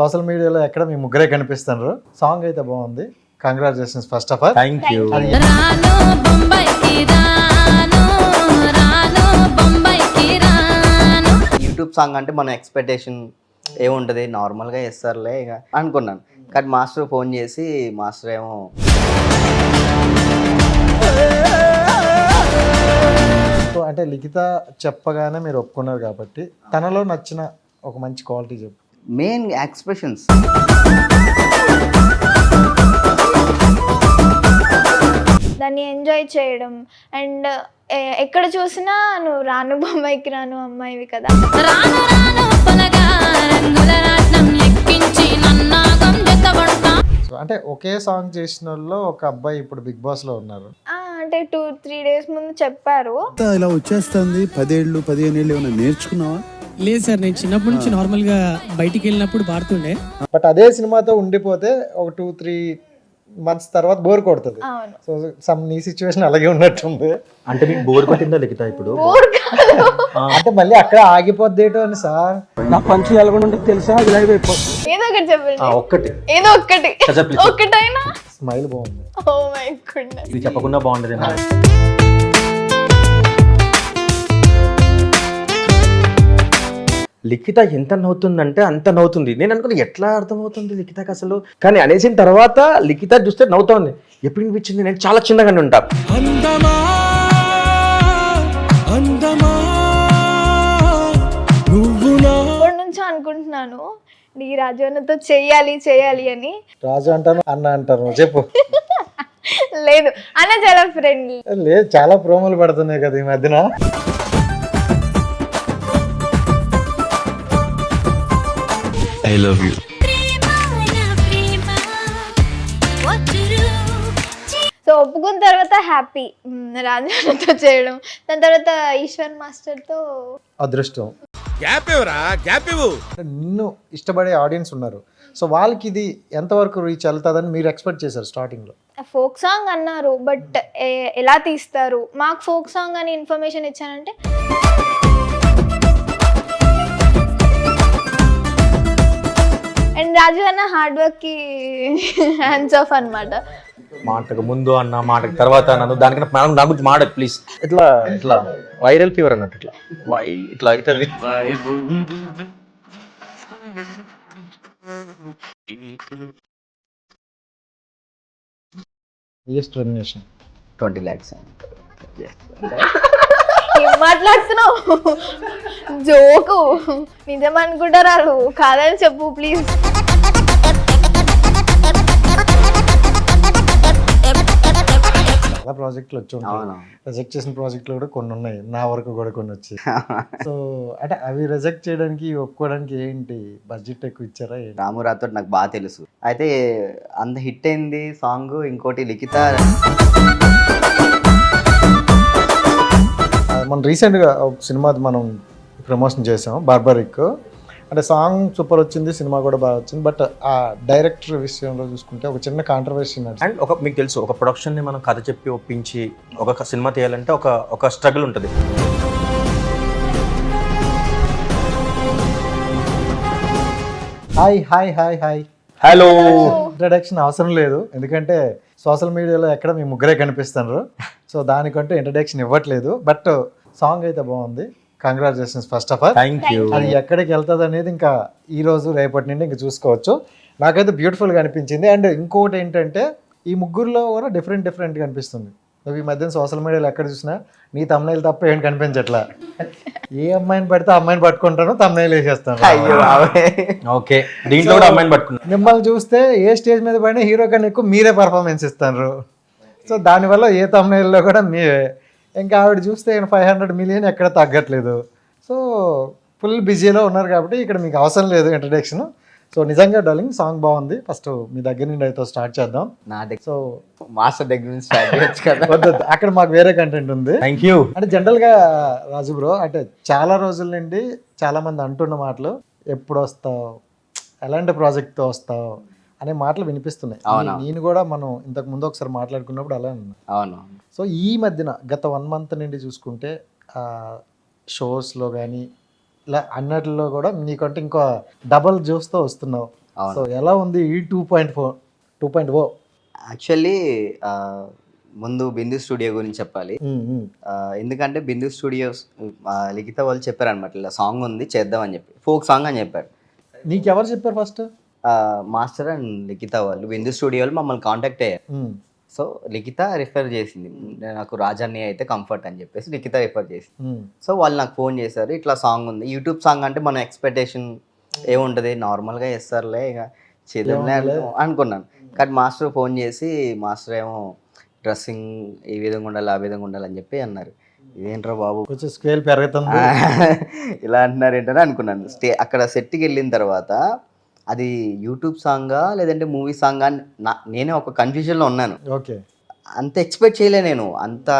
Social మీడియాలో ఎక్కడ మీ ముగ్గురే కనిపిస్తున్నారు? సాంగ్ అయితే బాగుంది. Congratulations first of all thank you YouTube song అంటే మన ఎక్స్పెక్టేషన్ ఏముంటుంది? నార్మల్గా చేస్తారులే ఇక. అనుకున్నాను. కానీ మాస్టర్ ఫోన్ చేసి మాస్టర్ ఏమో సో అంటే లిఖిత చెప్పగానే మీరు ఒప్పుకున్నారు కాబట్టి తనలో నచ్చిన ఒక మంచి క్వాలిటీ చెప్పు. Main expressions. దాన్ని ఎంజాయ్ చేయడం. అండ్ ఎక్కడ చూసినా నువ్వు రాను బొమ్మాయికి రాను అమ్మాయివి కదా. అంటే ఒకే సాంగ్ చేసిన వాళ్ళు ఒక అబ్బాయి ఇప్పుడు బిగ్ బాస్లో ఉన్నారు. ఆ, అంటే టూ త్రీ డేస్ ముందు చెప్పారు. ఇలా వచ్చేస్తుంది. పదేళ్ళు పదిహేను ఏళ్ళు ఏమైనా నేర్చుకున్నావా? లేదు సార్ నేను చిన్నప్పటి నుంచి నార్మల్గా బయటికి వెళ్ళినప్పుడు పాడుతుండే. బట్ అదే సినిమాతో ఉండిపోతే ఒక టూ త్రీ మంత్స్ తర్వాత బోర్ కొడుతుంది. సో సమ్ నీ సిచ్యువేషన్ అలాగే ఉన్నట్టుంది. అంటే మీకు బోర్ కొట్టిందా లిఖిత ఇప్పుడు? అంటే మళ్ళీ అక్కడ ఆగిపోద్దేటో అని సార్? ఏదో ఒకటి చెప్పండి. ఒక్కటి. ఏదో ఒక్కటి. ఒక్కటైనా? స్మైల్ బాగుంది. ఓ మై గుడ్నెస్ ఇది చెప్పకుండా బాగుండేది. లిఖిత ఎంత నవ్వుతుందంటే అంత నవ్వుతుంది. నేను అనుకున్నా ఎట్లా అర్థమవుతుంది లిఖితకి అసలు? కానీ అనేసిన తర్వాత లిఖిత చూస్తే నవ్వుతోంది ఎప్పుడు అనిపించింది నేను చాలా చిన్నగానే ఉంటా. అందమా? అందమా? నువ్వు నా ఇప్పటి నుంచో అనుకుంటున్నాను. ఈ రాజవన్నతో చెయ్యాలి చెయ్యాలి అని. రాజు అంటాను అన్న అంటారు చెప్పు. లేదు. అన్న చాలా ఫ్రెండ్లీ లేదు చాలా ప్రోమోలు పడుతున్నాయి కదా ఈ మధ్యన. సో ఒప్పుకున్న తర్వాత హ్యాపీ రాజవన్నతో చేయడం. దాని తర్వాత ఈశ్వర్ మాస్టర్తో అదృష్టం. అంటే నిన్ను ఇష్టపడే ఆడియన్స్ ఉన్నారు. సో వాళ్ళకి ఇది ఎంతవరకు రీచ్ వెళ్తుందని మీరు ఎక్స్పెక్ట్ చేశారు స్టార్టింగ్లో? ఫోక్ సాంగ్ అన్నారు బట్ ఎలా తీస్తారు? మాకు ఫోక్ సాంగ్ అని ఇన్ఫర్మేషన్ ఇచ్చానంటే అండ్ రాజు అన్న హార్డ్ వర్క్కి హ్యాండ్స్ ఆఫ్ అన్నమాట. మాటకు ముందు అన్న మాటకు తర్వాత అన్నాను దానికన్నా మనం నా గురించి మాట ప్లీజ్ ఇట్లా ఇట్లా వైరల్ ఫీవర్ అన్నట్టు ఇట్లా వై ఇట్లా అవుతుంది. హైయెస్ట్ రెమ్యునేషన్ ట్వంటీ ల్యాక్స్ మాట్లాడుతున్నావు? జోకు. నిజం అనుకుంటారు? వాళ్ళు కాదని చెప్పు ప్లీజ్ చాలా ప్రాజెక్టులు వచ్చి ఉంటాయి. రిజెక్ట్ చేసిన ప్రాజెక్టులు కూడా కొన్ని ఉన్నాయి. నా వరకు కూడా కొన్ని వచ్చి సో అంటే అవి రిజెక్ట్ చేయడానికి ఒప్పుకోవడానికి ఏంటి? బడ్జెట్ ఎక్కువ ఇచ్చారా ఏంటి? రాము రాథోడ్ నాకు బాగా తెలుసు. అయితే అంత హిట్ అయింది సాంగ్ ఇంకోటి లిఖిత. మనం రీసెంట్గా ఒక సినిమా మనం ప్రమోషన్ చేసాం బార్బరిక్. అంటే సాంగ్ సూపర్ వచ్చింది సినిమా కూడా బాగా వచ్చింది బట్ ఆ డైరెక్టర్ విషయంలో చూసుకుంటే ఒక చిన్న కాంట్రవర్సీ అండ్ ఒక మీకు తెలుసు ఒక production ని మనం కథ చెప్పి ఒప్పించి ఒక సినిమా తీయాలంటే ఒక ఒక స్ట్రగుల్ ఉంటుంది. Hi hi hi hi. Hello. Introduction అవసరం లేదు ఎందుకంటే సోషల్ మీడియాలో ఎక్కడ మీ ముగ్గురే కనిపిస్తున్నారు. సో దానికంటూ ఇంట్రడక్షన్ ఇవ్వట్లేదు బట్ సాంగ్ అయితే బాగుంది. Congratulations first of all thank you అది ఎక్కడికి వెళ్తుంది అనేది ఇంకా ఈ రోజు రేపటి నుండి ఇంకా చూసుకోవచ్చు. నాకైతే బ్యూటిఫుల్గా అనిపించింది. అండ్ ఇంకోటి ఏంటంటే ఈ ముగ్గురులో కూడా డిఫరెంట్ డిఫరెంట్గా అనిపిస్తుంది. నువ్వు ఈ మధ్యన సోషల్ మీడియాలో ఎక్కడ చూసినా నీ తమ్నైల్ తప్ప ఏం కనిపించట్లా. ఏ అమ్మాయిని పడితే ఆ అమ్మాయిని పట్టుకుంటాను తమ్నైల్ వేసేస్తాను. ఓకే. దీంట్లో కూడా అమ్మాయిని పట్టుకున్నా. మిమ్మల్ని చూస్తే ఏ స్టేజ్ మీద పడినా హీరో కన్నా ఎక్కువ మీరే పర్ఫార్మెన్స్ ఇస్తారు సో దానివల్ల ఏ తమ్నైల్లో కూడా మీరే. ఇంకా ఆవిడ చూస్తే ఫైవ్ హండ్రెడ్ మిలియన్ ఎక్కడ తగ్గట్లేదు. సో ఫుల్ బిజీలో ఉన్నారు కాబట్టి ఇక్కడ మీకు అవసరం లేదు ఇంట్రడక్షన్ సో నిజంగా డార్లింగ్ సాంగ్ బాగుంది. ఫస్ట్ మీ దగ్గర నుండి అయితే స్టార్ట్ చేద్దాం. నా దగ్గర సో మాస్టర్ దగ్గర నుంచి స్టార్ట్ చేయొచ్చు కదా. వద్దు. అక్కడ మాకు వేరే కంటెంట్ ఉంది. థ్యాంక్ యూ అంటే జనరల్గా రాజు బ్రో అంటే చాలా రోజుల నుండి చాలా మంది అంటున్న మాటలు ఎప్పుడు వస్తావు? ఎలాంటి ప్రాజెక్ట్తో వస్తావు? అనే మాటలు వినిపిస్తున్నాయి. నేను కూడా మనం ఇంతకు ముందు ఒకసారి మాట్లాడుకున్నప్పుడు అలా అవును. సో ఈ మధ్యన గత వన్ మంత్ నుండి చూసుకుంటే షోస్లో కానీ ఇలా అన్నట్లో కూడా నీకంటే ఇంకో డబల్ జ్యూస్తో వస్తున్నావు. సో ఎలా ఉంది ఈ two point four two point O? Actually ముందు బిందు స్టూడియో గురించి చెప్పాలి. ఎందుకంటే బిందు స్టూడియోస్ లిఖిత వాళ్ళు చెప్పారనమాట ఇలా సాంగ్ ఉంది చేద్దామని చెప్పి ఫోక్ సాంగ్ అని చెప్పారు. నీకెవరు చెప్పారు ఫస్ట్? మాస్టర్ అండ్ లిఖిత వాళ్ళు బిందు స్టూడియో వాళ్ళు మమ్మల్ని కాంటాక్ట్ అయ్యారు. సో లిఖిత రిఫర్ చేసింది. నాకు రాజాన్ని అయితే కంఫర్ట్ అని చెప్పేసి లిఖిత రిఫర్ చేసింది. సో వాళ్ళు నాకు ఫోన్ చేశారు. ఇట్లా సాంగ్ ఉంది. యూట్యూబ్ సాంగ్ అంటే మన ఎక్స్పెక్టేషన్ ఏముంటుంది? నార్మల్గా చేస్తారులే ఇక చేద్దాంలే అనుకో- అనుకున్నాను. కానీ మాస్టర్ ఫోన్ చేసి మాస్టర్ ఏమో డ్రెస్సింగ్ ఈ విధంగా ఉండాలి ఆ విధంగా ఉండాలి అని చెప్పి అన్నారు. ఇదేంట్రా బాబు? కొంచెం స్కేల్ పెరుగుతుంది. ఇలా అంటున్నారు ఏంటని అనుకున్నాను. స్టే అక్కడ సెట్కి వెళ్ళిన తర్వాత అది యూట్యూబ్ సాంగా లేదంటే మూవీ సాంగా అని నా నేనే ఒక కన్ఫ్యూజన్లో ఉన్నాను. ఓకే. అంత ఎక్స్పెక్ట్ చేయలే నేను. అంత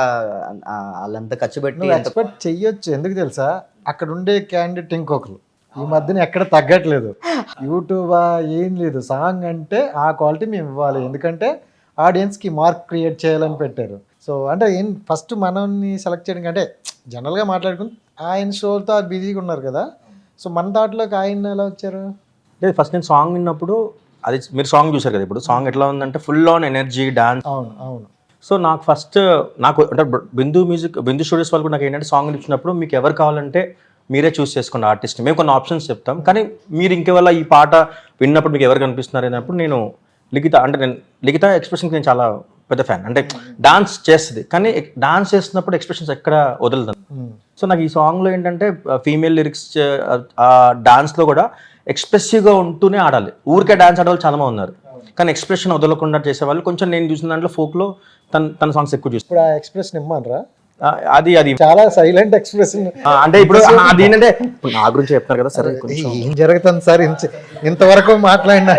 వాళ్ళంత ఖర్చు పెట్టి ఎక్స్పెక్ట్ చెయ్యొచ్చు. ఎందుకు తెలుసా? అక్కడ ఉండే క్యాండిడేట్ ఇంకొకరు. ఈ మధ్యన ఎక్కడ తగ్గట్లేదు. యూట్యూబా ఏం లేదు. సాంగ్ అంటే ఆ క్వాలిటీ మేము ఇవ్వాలి. ఎందుకంటే ఆడియన్స్కి మార్క్ క్రియేట్ చేయాలని పెట్టారు. సో అంటే ఏం ఫస్ట్ మనల్ని సెలెక్ట్ చేయడం అంటే జనరల్గా మాట్లాడుకుని ఆయన షోతో బిజీగా ఉన్నారు కదా. సో మన దాంట్లోకి ఆయన ఎలా వచ్చారు? అంటే ఫస్ట్ నేను సాంగ్ విన్నప్పుడు అది మీరు సాంగ్ చూసారు కదా ఇప్పుడు సాంగ్ ఎట్లా ఉందంటే ఫుల్ ఆన్ ఎనర్జీ డాన్స్ అవును అవును. సో నాకు ఫస్ట్ నాకు అంటే బిందు మ్యూజిక్ బిందు స్టూడియోస్ వాళ్ళు కూడా నాకు ఏంటంటే సాంగ్ ఇచ్చినప్పుడు మీకు ఎవరు కావాలంటే మీరే చూస్ చేసుకోండి ఆర్టిస్ట్ మేము కొన్ని ఆప్షన్స్ చెప్తాం కానీ మీరు ఇంకెవల్ల ఈ పాట విన్నప్పుడు మీకు ఎవరు కనిపిస్తున్నారు అన్నప్పుడు నేను లిఖిత అంటే నేను లిఖిత ఎక్స్ప్రెషన్కి నేను చాలా పెద్ద ఫ్యాన్ అంటే డాన్స్ చేస్తుంది. కానీ డాన్స్ చేస్తున్నప్పుడు ఎక్స్ప్రెషన్స్ ఎక్కడ వదలదు. సో నాకు ఈ సాంగ్లో ఏంటంటే ఫీమేల్ లిరిక్స్ ఆ డాన్స్లో కూడా ఎక్స్ప్రెసివ్గా ఉంటూనే ఆడాలి. ఊరికే డాన్స్ ఆడవాళ్ళు చాలామంది చాలా మంది ఉన్నారు. కానీ ఎక్స్ప్రెషన్ వదలకుండా చేసేవాళ్ళు. కొంచెం నేను చూసిన దాంట్లో ఫోక్లో తన తన సాంగ్స్ ఎక్కువ చూస్తాను ఇప్పుడు ఆ ఎక్స్ప్రెషన్ ఇమ్మనరా అది అది. చాలా సైలెంట్ ఎక్స్ప్రెషన్ అంటే ఇప్పుడు అది ఏంటంటే నా గురించి చెప్తారు కదా సరే కొంచెం. ఏం జరుగుతుంది సార్? ఇంత- ఇంతవరకు మాట్లాడినా.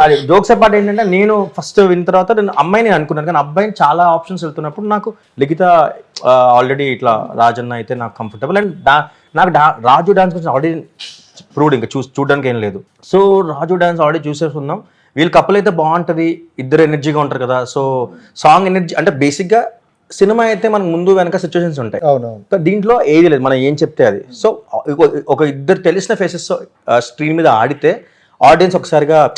అది జోక్స్ పాట ఏంటంటే నేను ఫస్ట్ విన్న తర్వాత నేను అమ్మాయిని అనుకున్నాను. కానీ అబ్బాయిని చాలా ఆప్షన్స్ వెళ్తున్నప్పుడు నాకు లిఖిత ఆల్రెడీ ఇట్లా రాజన్న అయితే నాకు కంఫర్టబుల్ అండ్ డా- నాకు డా- రాజు డాన్స్ గురించి ఆల్రెడీ ప్రూవ్డ్ ఇంకా చూ చూడడానికి ఏం లేదు. సో రాజు డాన్స్ ఆల్రెడీ చూసేసుకున్నాం వీళ్ళు కప్పులు అయితే బాగుంటుంది. ఇద్దరు ఎనర్జీగా ఉంటారు కదా. సో సాంగ్ ఎనర్జీ అంటే బేసిక్గా సినిమా అయితే మనకు ముందు వెనక సిచ్యువేషన్స్ ఉంటాయి. దీంట్లో ఏది లేదు మనం ఏం చెప్తే అది. సో ఒక- ఇద్దరు తెలిసిన ఫేసెస్ స్క్రీన్ మీద ఆడితే ఆడియన్స్ ఒకసారిగా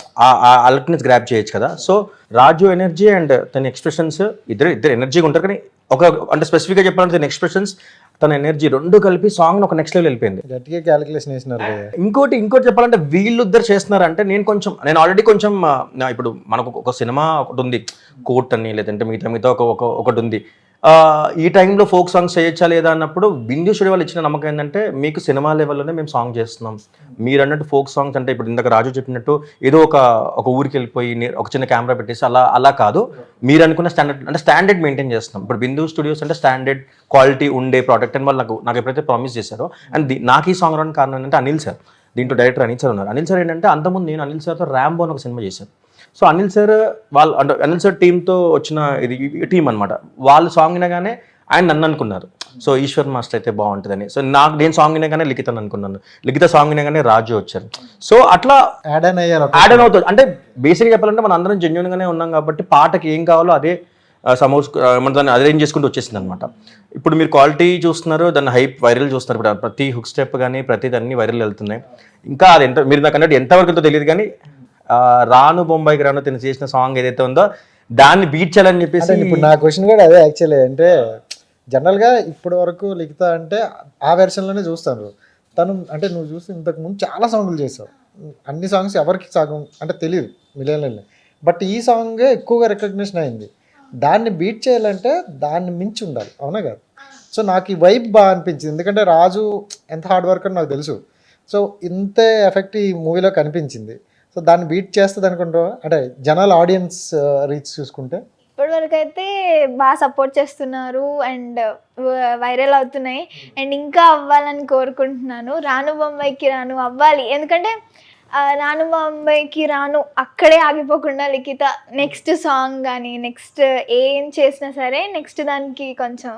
అలర్ట్నెస్ గ్రాప్ చేయొచ్చు కదా. సో రాజు ఎనర్జీ అండ్ తన ఎక్స్ప్రెషన్స్ ఇద్దరు ఇద్దరు ఎనర్జీగా ఉంటారు. కానీ ఒక అంటే స్పెసిఫిక్గా చెప్పాలంటే తన ఎక్స్ప్రెషన్స్ తన ఎనర్జీ రెండు కలిపి సాంగ్ ఒక నెక్స్ట్ లెవెల్ వెళ్ళిపోయింది. గట్టిగా క్యాలిక్యులేషన్ వేసినారు భయ్యా. ఇంకోటి ఇంకోటి చెప్పాలంటే వీళ్ళు ఇద్దరు చేస్తున్నారంటే నేను కొంచెం నేను ఆల్రెడీ కొంచెం ఇప్పుడు మనకు ఒక- సినిమా ఒకటి ఉంది. కోర్ట్ అని లేదంటే మిగతా మిగతా ఒక ఒక ఒకటి ఉంది. ఈ టైంలో ఫోక్ సాంగ్స్ చేయొచ్చా లేదా అన్నప్పుడు బిందు వాళ్ళు ఇచ్చిన నమ్మకం ఏంటంటే మీకు సినిమా లెవెల్లోనే మేము సాంగ్ చేస్తున్నాం. మీరు అన్నట్టు ఫోక్ సాంగ్స్ అంటే ఇప్పుడు ఇందాక రాజు చెప్పినట్టు ఏదో ఒక ఒక ఊరికి వెళ్ళిపోయి ఒక చిన్న కెమెరా పెట్టేసి అలా అలా కాదు. మీరు అనుకున్న స్టాండర్డ్ అంటే స్టాండర్డ్ మెయింటైన్ చేస్తున్నాం. ఇప్పుడు బిందు స్టూడియోస్ అంటే స్టాండర్డ్ క్వాలిటీ ఉండే ప్రోడక్ట్ అని వాళ్ళు నాకు నాకు ఎప్పుడైతే ప్రామిస్ చేశారో అండ్ నాకు ఈ సాంగ్ రావడానికి కారణం ఏంటంటే అనిల్ సార్. దీంట్లో డైరెక్టర్ అనిల్ సార్ ఉన్నారు. అనిల్ సార్ ఏంటంటే అంతకుముందు నేను అనిల్ సార్తో ర్యాంబో అని ఒక సినిమా చేశాను. సో అనిల్ సార్ వాళ్ళు అంటే అనిల్ సార్ టీంతో వచ్చిన ఇది టీం అనమాట వాళ్ళు సాంగ్ వినగానే ఆయన నన్ను అనుకున్నారు. సో ఈశ్వర్ మాస్టర్ అయితే బాగుంటుందని. సో నాకు నేను సాంగ్ వినగానే లిఖిత అనుకున్నాను. లిఖిత సాంగ్ వినగానే రాజు వచ్చారు. సో అట్లా యాడ్ ఆన్ అయ్యారు యాడ్ ఆన్ అవుతుంది. అంటే బేసిక్గా చెప్పాలంటే మన అందరం జెన్యున్ గానే ఉన్నాం కాబట్టి పాటకి ఏం కావాలో అదే సమోస్ మన దాన్ని అరేంజ్ చేసుకుంటూ వచ్చేసింది అనమాట ఇప్పుడు మీరు క్వాలిటీ చూస్తున్నారు దాన్ని హైప్ వైరల్ చూస్తున్నారు. ఇప్పుడు ప్రతి హుక్ స్టెప్ కానీ ప్రతిది అన్ని వైరల్ వెళ్తున్నాయి. ఇంకా అది ఎంత మీరు నాకు అన్నట్టు ఎంతవరకు తెలియదు కానీ రాను బొంబాయికి రాను తిని చేసిన సాంగ్ ఏదైతే ఉందో దాన్ని బీట్ చేయాలని చెప్పేసి ఇప్పుడు నా క్వశ్చన్ కూడా అదే యాక్చువల్లీ అంటే జనరల్గా ఇప్పటి వరకు లిఖిత అంటే ఆ వెర్షన్లోనే చూస్తాను. తను అంటే నువ్వు చూసి ఇంతకు ముందు చాలా సాంగ్లు చేసావు. అన్ని సాంగ్స్ ఎవరికి సాగం అంటే తెలియదు మిలియన్లని. బట్ ఈ సాంగ్ ఎక్కువగా రికగ్నిషన్ అయింది. దాన్ని బీట్ చేయాలంటే దాన్ని మించి ఉండాలి. అవునా కాదు? సో నాకు ఈ వైబ్ బాగా అనిపించింది. ఎందుకంటే రాజు ఎంత హార్డ్ వర్క్ అని నాకు తెలుసు. సో ఇంతే ఎఫెక్ట్ ఈ మూవీలో కనిపించింది. సో దాన్ని బీట్ చేస్తుంది అనుకుంటావా అంటే జనరల్ ఆడియన్స్ రీచ్ చూసుకుంటే. ఇప్పటివరకు అయితే బాగా సపోర్ట్ చేస్తున్నారు అండ్ వైరల్ అవుతున్నాయి. అండ్ ఇంకా అవ్వాలని కోరుకుంటున్నాను. రాను బొంబాయికి రాను అవ్వాలి. ఎందుకంటే రాను బొంబాయికి రాను అక్కడే ఆగిపోకుండా లిఖిత నెక్స్ట్ సాంగ్ కానీ నెక్స్ట్ ఏం చేసినా సరే నెక్స్ట్ దానికి కొంచెం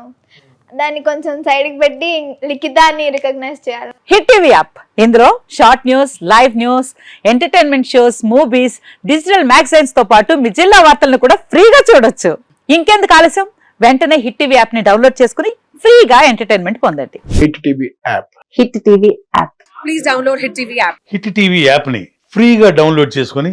దాన్ని కొంచెం సైడ్కి పెట్టి లిఖితాన్ని రికగ్నైజ్ చేయాలి. Hit TV app. ఇందులో short news live news entertainment shows movies digital మ్యాగజైన్స్తో పాటు మీ జిల్లా వార్తలను కూడా ఫ్రీగా చూడొచ్చు. ఇంకెందుకు ఆలస్యం? వెంటనే హిట్ టీవీ యాప్ని డౌన్లోడ్ చేసుకుని ఫ్రీగా ఎంటర్టైన్మెంట్ పొందండి. Hit TV app. Hit TV app. Hit TV యాప్ని ఫ్రీగా డౌన్లోడ్ చేసుకొని